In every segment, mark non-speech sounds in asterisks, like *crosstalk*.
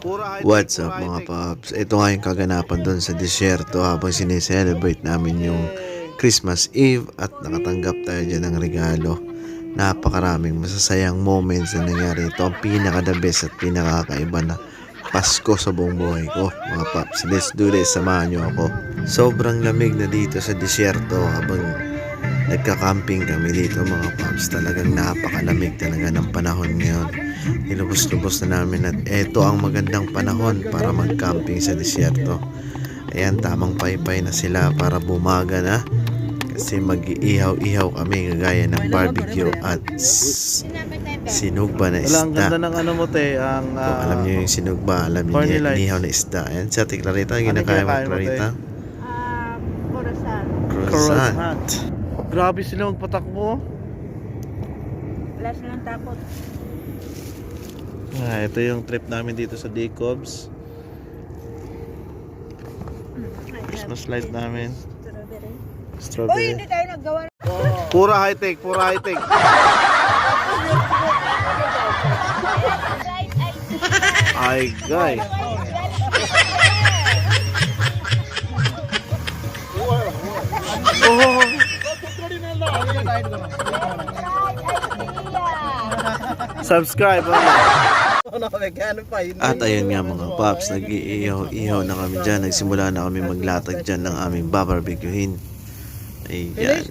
What's up mga paps? Ito nga yung kaganapan doon sa disyerto habang sineselebrate namin yung Christmas Eve at nakatanggap tayo dyan ng regalo. Napakaraming masasayang moments na nangyari. Ito ang pinaka the best at pinakakaiba na Pasko sa buong buhay ko mga paps. Let's do this, samahan nyo ako. Sobrang lamig na dito sa disyerto habang nagka-camping kami dito mga paps. Talagang napakalamig talaga ng panahon ngayon. Nilubos-lubos na namin at eto ang magandang panahon para mag-camping sa disyerto. Ayan, tamang paypay na sila para bumaga na. Kasi mag-iihaw-ihaw kami kagaya ng barbecue at sinugba na Wala, ang ganda isda. ng ano mo, te. Ang, Kung ah, alam niyo yung sinugba, alam niyo yung inihaw na isda. Ayan, sa Ate Clarita, Ano ginakaya mo kinakain mo, Clarita. Ah, croissant. Grabe sila magpatakbo. Wala silang takot. Ah, ito yung trip namin dito sa Jacobs. Christmas light namin. Strawberry. Uy, Strawberry. hindi tayo naggawa. Pura high-tech, pura high-tech. *laughs* Ay, guy. Subscribe. ano? At ayun nga mga paps, nag-iihaw-ihaw na kami dyan. Nagsimula na kami maglatag dyan ng aming babarbecuehin. Ayan.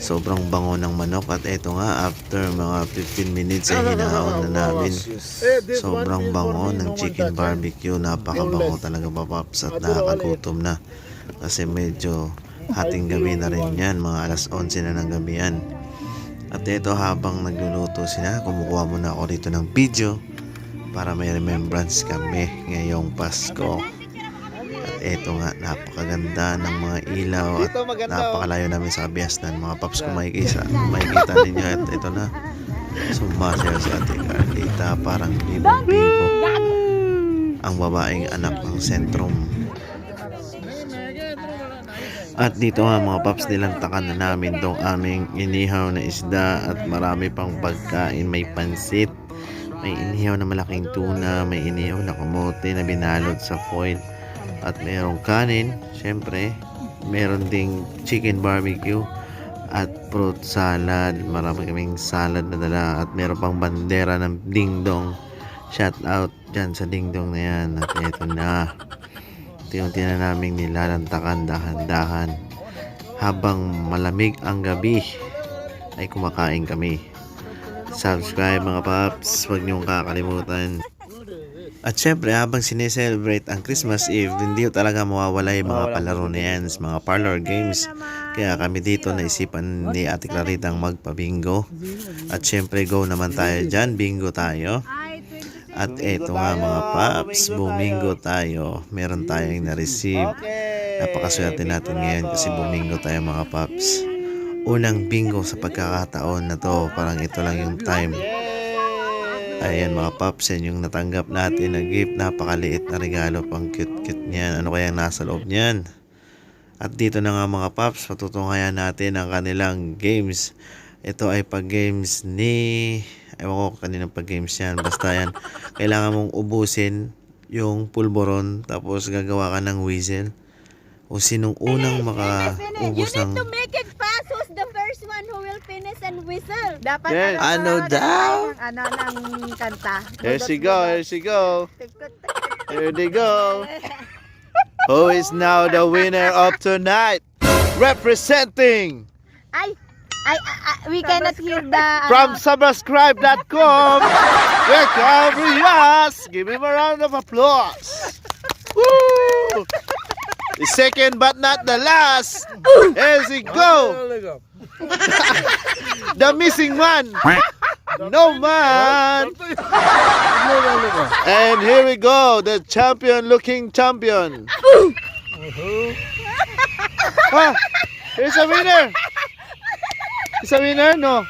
Sobrang bango ng manok at eto nga after mga 15 minutes ay hinahaon na namin. Sobrang bango ng chicken barbecue. Napakabango talaga pa paps at nakakagutom na. Kasi medyo hating gabi na rin yan. Mga alas 11 na ng gabi yan. At ito habang nagluluto sila, kumukuha muna ako dito ng video para may remembrance kami ngayong Pasko. At ito nga, napakaganda ng mga ilaw at napakalayo namin sa Abiasnan. Mga paps, kung makikita, makikita ninyo at ito na. Sumasayaw si Ate Carlita, parang bibong-bibo. Ang babaeng anak ng sentrum. At dito nga mga paps nilantakan na namin tong aming inihaw na isda at marami pang pagkain. May pansit, may inihaw na malaking tuna, may inihaw na kamote na binalot sa foil. At mayroong kanin, syempre. Meron ding chicken barbecue at fruit salad. Marami kaming salad na dala at meron pang bandera ng dingdong. Shout out dyan sa dingdong na yan. At ito na unti-unti na namin nilalantakan dahan-dahan. Habang malamig ang gabi ay kumakain kami. Subscribe mga paps. Huwag niyong kakalimutan. At syempre habang sineselebrate ang Christmas Eve hindi talaga mawawala yung mga palaro na yan mga parlor games. Kaya kami dito naisipan ni Ate Clarita ang magpabingo. At syempre go naman tayo dyan. Bingo tayo at eto nga mga paps, bumingo tayo. Meron tayong na-receive. Napakaswerte natin ngayon kasi bumingo tayo mga paps. Unang bingo sa pagkakataon na to. Parang ito lang yung time. Ayan mga paps, yan yung natanggap natin na gift. Napakaliit na regalo. Pang cute-cute niyan. Ano kayang nasa loob niyan? At dito na nga mga paps, patutunghayan natin ang kanilang games. Ito ay pag-games ni... Ewan ko kaninang pag-games yan. Basta yan, kailangan mong ubusin yung pulboron tapos gagawa ka ng whistle. O sinong unang makaubos You ng... need to make it fast. Who's the first one who will finish and whistle? Dapat Yes. Ano daw? Ng, ano ng kanta. Here she go, here she go. Here they go. *laughs* Who is now the winner of tonight? Representing Ay, ay, ay, ay, we cannot hear the... from ano, subscribe.com. Welcome, Rias. Give him a round of applause. Woo! The second but not the last. Here he go. The missing one. No man. And here we go, the champion looking champion. ah, here's a winner. He's a winner, no?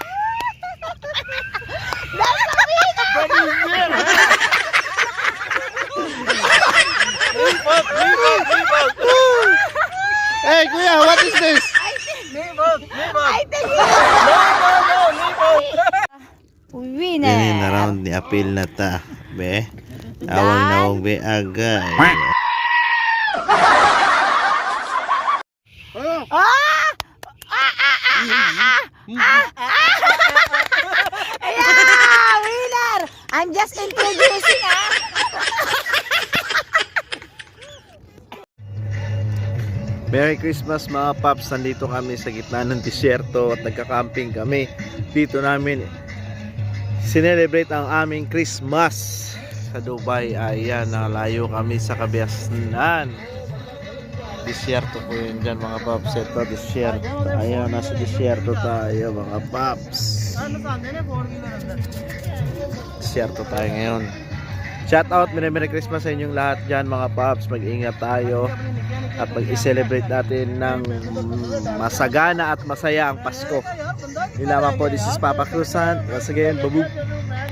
Hey, kuya, what is this? I think Yun Winner. yung na round ni Apil na ta. Be? Awang na huwag may agay. Ah, *laughs* winner! I'm just introducing, ah. Merry Christmas mga paps. Nandito kami sa gitna ng disyerto at nagka-camping kami. Dito namin sinelebrate ang aming Christmas sa Dubai. Ayan, nakalayo kami sa kabiasnan. Disyerto po yun dyan mga paps. Ito, disyerto. Ayan, nasa disyerto tayo mga paps. Disyerto tayo ngayon. Shout out, Merry Merry Christmas sa inyong lahat dyan mga paps. Mag-ingat tayo at mag-celebrate natin ng masagana at masaya ang Pasko. Yun lamang po, this is Papa Cruzan. Once again, babub.